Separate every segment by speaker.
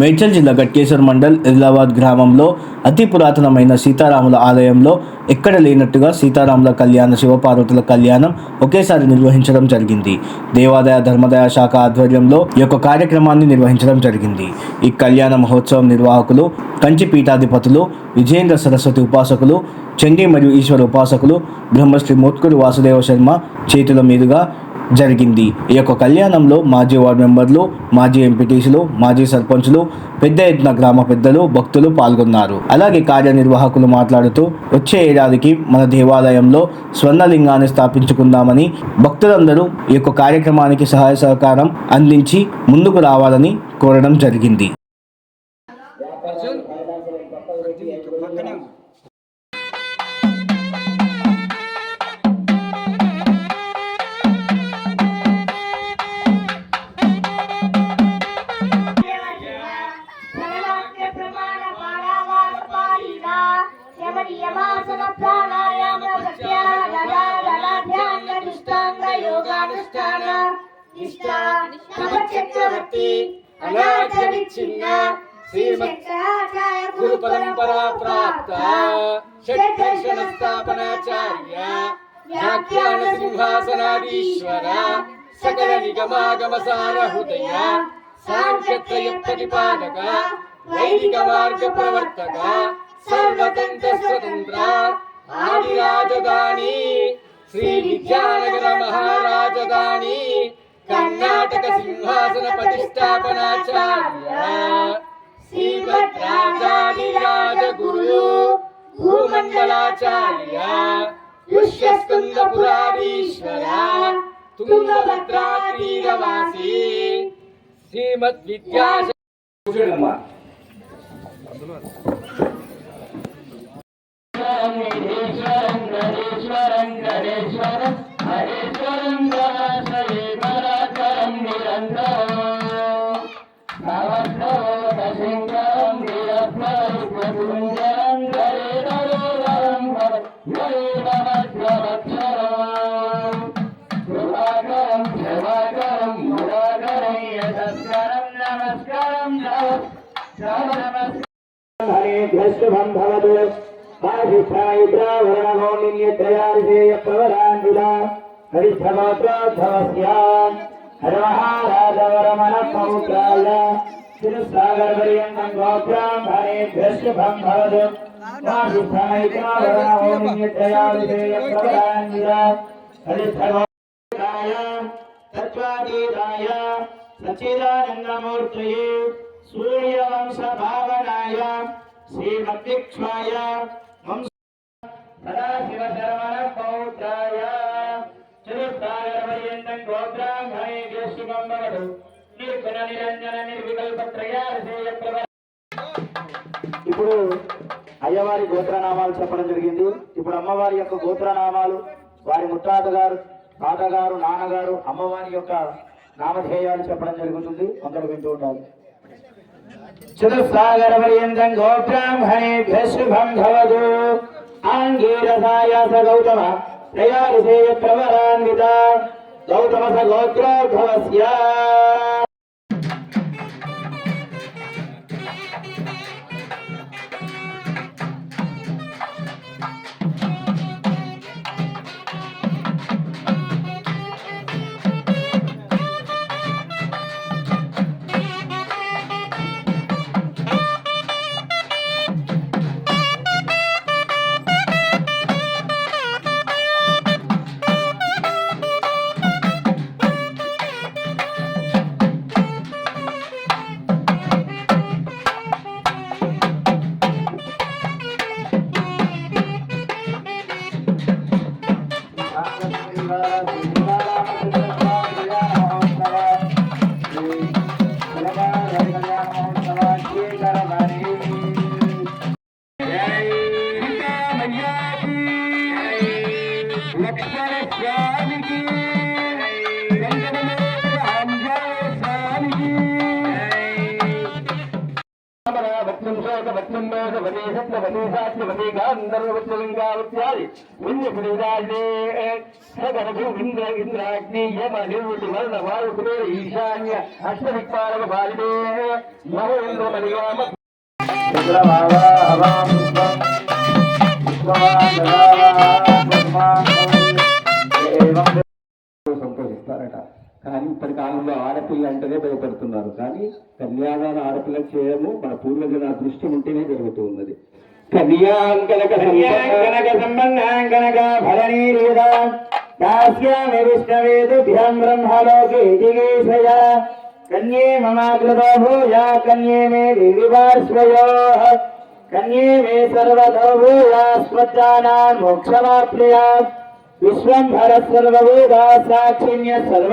Speaker 1: మేడ్చల్ జిల్లా గట్కేశ్వర్ మండల్ ఇదిలాబాద్ గ్రామంలో అతి పురాతనమైన సీతారాముల ఆలయంలో ఎక్కడ లేనట్టుగా సీతారాముల కళ్యాణ శివపార్వతుల కళ్యాణం ఒకేసారి నిర్వహించడం జరిగింది. దేవాదాయ ధర్మదాయ శాఖ ఆధ్వర్యంలో ఈ యొక్క కార్యక్రమాన్ని నిర్వహించడం జరిగింది. ఈ కళ్యాణ మహోత్సవం నిర్వాహకులు కంచి పీఠాధిపతులు విజయేంద్ర సరస్వతి ఉపాసకులు చండీ మరియు ఈశ్వర ఉపాసకులు బ్రహ్మశ్రీ మోత్కూరి వాసుదేవ శర్మ చేతుల మీదుగా జరిగింది. ఈ యొక్క కళ్యాణంలో మాజీ వార్డు మెంబర్లు మాజీ ఎంపీటీసీలు మాజీ సర్పంచులు పెద్ద ఎత్తున గ్రామ పెద్దలు భక్తులు పాల్గొన్నారు. అలాగే కార్యనిర్వాహకులు మాట్లాడుతూ వచ్చే ఏడాదికి మన దేవాలయంలో స్వర్ణలింగాన్ని స్థాపించుకుందామని భక్తులందరూ ఈ యొక్క కార్యక్రమానికి సహాయ సహకారం అందించి ముందుకు రావాలని కోరడం జరిగింది.
Speaker 2: చక్రవర్తి అనాథ విచ్ఛిన్న శ్రీ శంకరాచార్య
Speaker 3: గురు పరంపరా ప్రాప్త షడ్దర్శన స్థాపనాచార్య వ్యాఖ్యాన సింహాసనాధీశ్వర సకల నిగమాగమ సార హృదయ సాంఖ్యత్రయ ప్రతిపాదక వైదిక మార్గ ప్రవర్తక సర్వతంత్ర స్వతంత్ర ఆది రాజధాని శ్రీ విద్యానగర మహారాజధాని కర్ణాటక సింహాసన ప్రతిష్టాపనాచార్య శ్రీభద్రాచార్యరాజగురు భూమండలాచార్య విశ్వస్కంద పురాధీశ్వర తుంగభద్రా తీరవాసి శ్రీమద్ విద్యా
Speaker 4: ధ్రువం భవతు బాధిష్టాయుద్రావరణమోమిన్యత్రయార్షేయ ప్రవరాన్విదా హరిష్ఠగోత్రోద్భవస్య హరమహారాజవరమణ పౌత్రాయ తిరుసాగరపర్యంతం గోబ్రాహ్మణేభ్యశుభం భవతు బాధిష్టాయుద్రావరణమోమిన్యత్రయార్షేయ ప్రవరాన్విదా హరిష్ఠగోత్రాయ తత్వాతీతాయ సచ్చిదానందమూర్తయే సూర్యవంశ భావనాయ శ్రీమద్విక్ష్మాయ వంశ సదాశివ శరవణ పౌత్రాయ చతుర్థాగరపర్యంతం గోబ్రాహ్మణే శుభంబవదు నిర్గుణ నిరంజన నిర్వికల్ప త్రయాశేయ ప్రభ ఇప్పుడు అయ్యవారి గోత్రనామాలు చెప్పడం జరిగింది. ఇప్పుడు అమ్మవారి యొక్క గోత్రనామాలు వారి ముత్తాత గారు తాతగారు నాన్నగారు అమ్మవారి యొక్క నామధేయాలు చెప్పడం జరుగుతుంది. అందరూ వింటూ ఉండాలి చతుస్సాగర పర్యంతం గోబ్రాహ్మణేభ్య శుభం భవతు ఆంగీరసాయ స గౌతమ త్రయారిసేయ ప్రవరాన్విత లక్ష్మణ స్వామికి ఆంజనేయ స్వామికి
Speaker 3: లోకవత్నం లోకవతే సత్యవతే సాత్యవతే గాంధర్వత్వలింగావత్యాది పుణ్యపురీరాజే సగర ఇంద్ర ఇంద్రాగ్ని
Speaker 4: ఇప్పటి కాలంలో ఆడపిల్ల అంటేనే భయపడుతున్నారు. కానీ కన్యాదాన ఆడపిల్ల చేయము మన పూర్వజుల దృష్టి ఉంటేనే జరుగుతూ ఉన్నది. కన్యాం కనక కనక సంబంధం కనక దాస్యామి విష్ణవేదుభ్యం బ్రహ్మలోకే జిగేశయ. కన్యే మమాకృతో భూయా కన్యే మే దేవి కన్యే మే సర్వతో భూయా స్వచ్చానాన్ మోక్షమాప్నుయా. విశ్వంభర సర్వభూతా సాక్షిణ్య సర్వ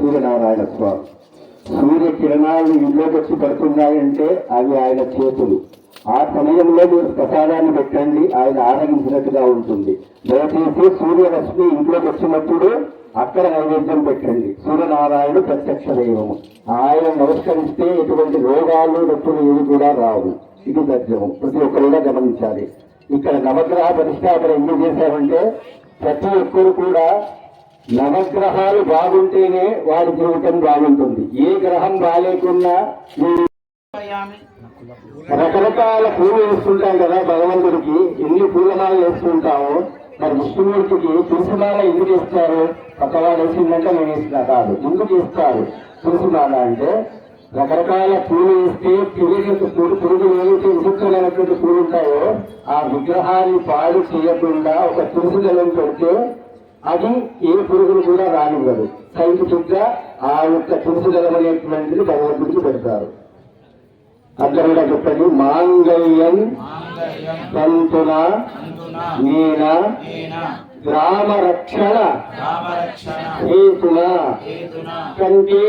Speaker 4: సూర్యనారాయణ స్వామి సూర్య కిరణాలు ఇంట్లోకి వచ్చి పడుతున్నాయంటే అవి ఆయన చేతులు. ఆ సమయంలో మీరు ప్రసాదాన్ని పెట్టండి ఆయన ఆరగించినట్టుగా ఉంటుంది. దయచేసి సూర్యరశ్మి ఇంట్లోకి వచ్చినప్పుడు అక్కడ నైవేద్యం పెట్టండి. సూర్యనారాయణుడు ప్రత్యక్ష దైవము. ఆయన నమస్కరిస్తే ఎటువంటి రోగాలు నొప్పులు ఏవి కూడా రావు. ఇది సత్యము. ప్రతి ఒక్కరు గమనించాలి. ఇక్కడ నవగ్రహ పరిష్కారం ఎందుకు చేశారంటే ప్రతి ఒక్కరు కూడా నవగ్రహాలు బాగుంటేనే వారి జీవితం బాగుంటుంది. ఏ గ్రహం బాగాలేకున్నా రకరకాల పూలు వేస్తుంటాం కదా భగవంతుడికి. ఎన్ని పూలమాలు వేస్తుంటామో మరి విష్ణుమూర్తికి తులసిమాల ఎందుకు ఇస్తారు పక్కవాడు వేసిందంటే నేను వేసిన కాదు. ఎందుకు ఇస్తారు తులసిమాల అంటే రకరకాల పూలు వేస్తే పురుగు పురుగు పురుగులు ఏవైతే విచిత్రమైనటువంటి పూలు ఉంటాయో ఆ విగ్రహాన్ని పాడు చేయకుండా ఒక తులసి జలం పెడితే అది ఏ పురుగులు కూడా రానివ్వదు. సైంటిఫిక్గా ఆ యొక్క దళం అనేటువంటిది భగవంతుడికి పెడతారు. అందరూ కూడా చెప్పండి? మాంగళ్యం తంతున నీన గ్రామ రక్షణ హేతున కంటే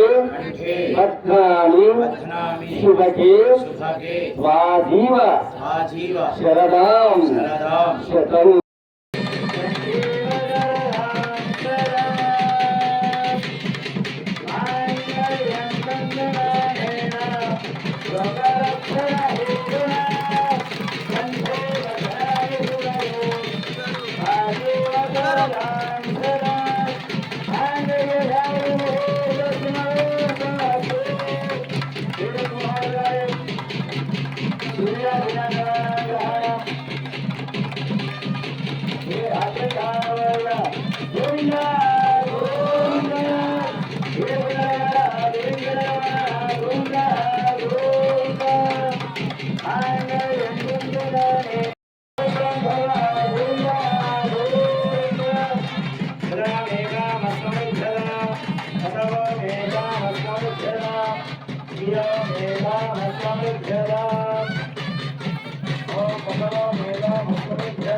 Speaker 4: భద్రాని శుభకే స్వాధీవ శరదాం శతం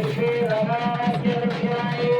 Speaker 4: Thank you.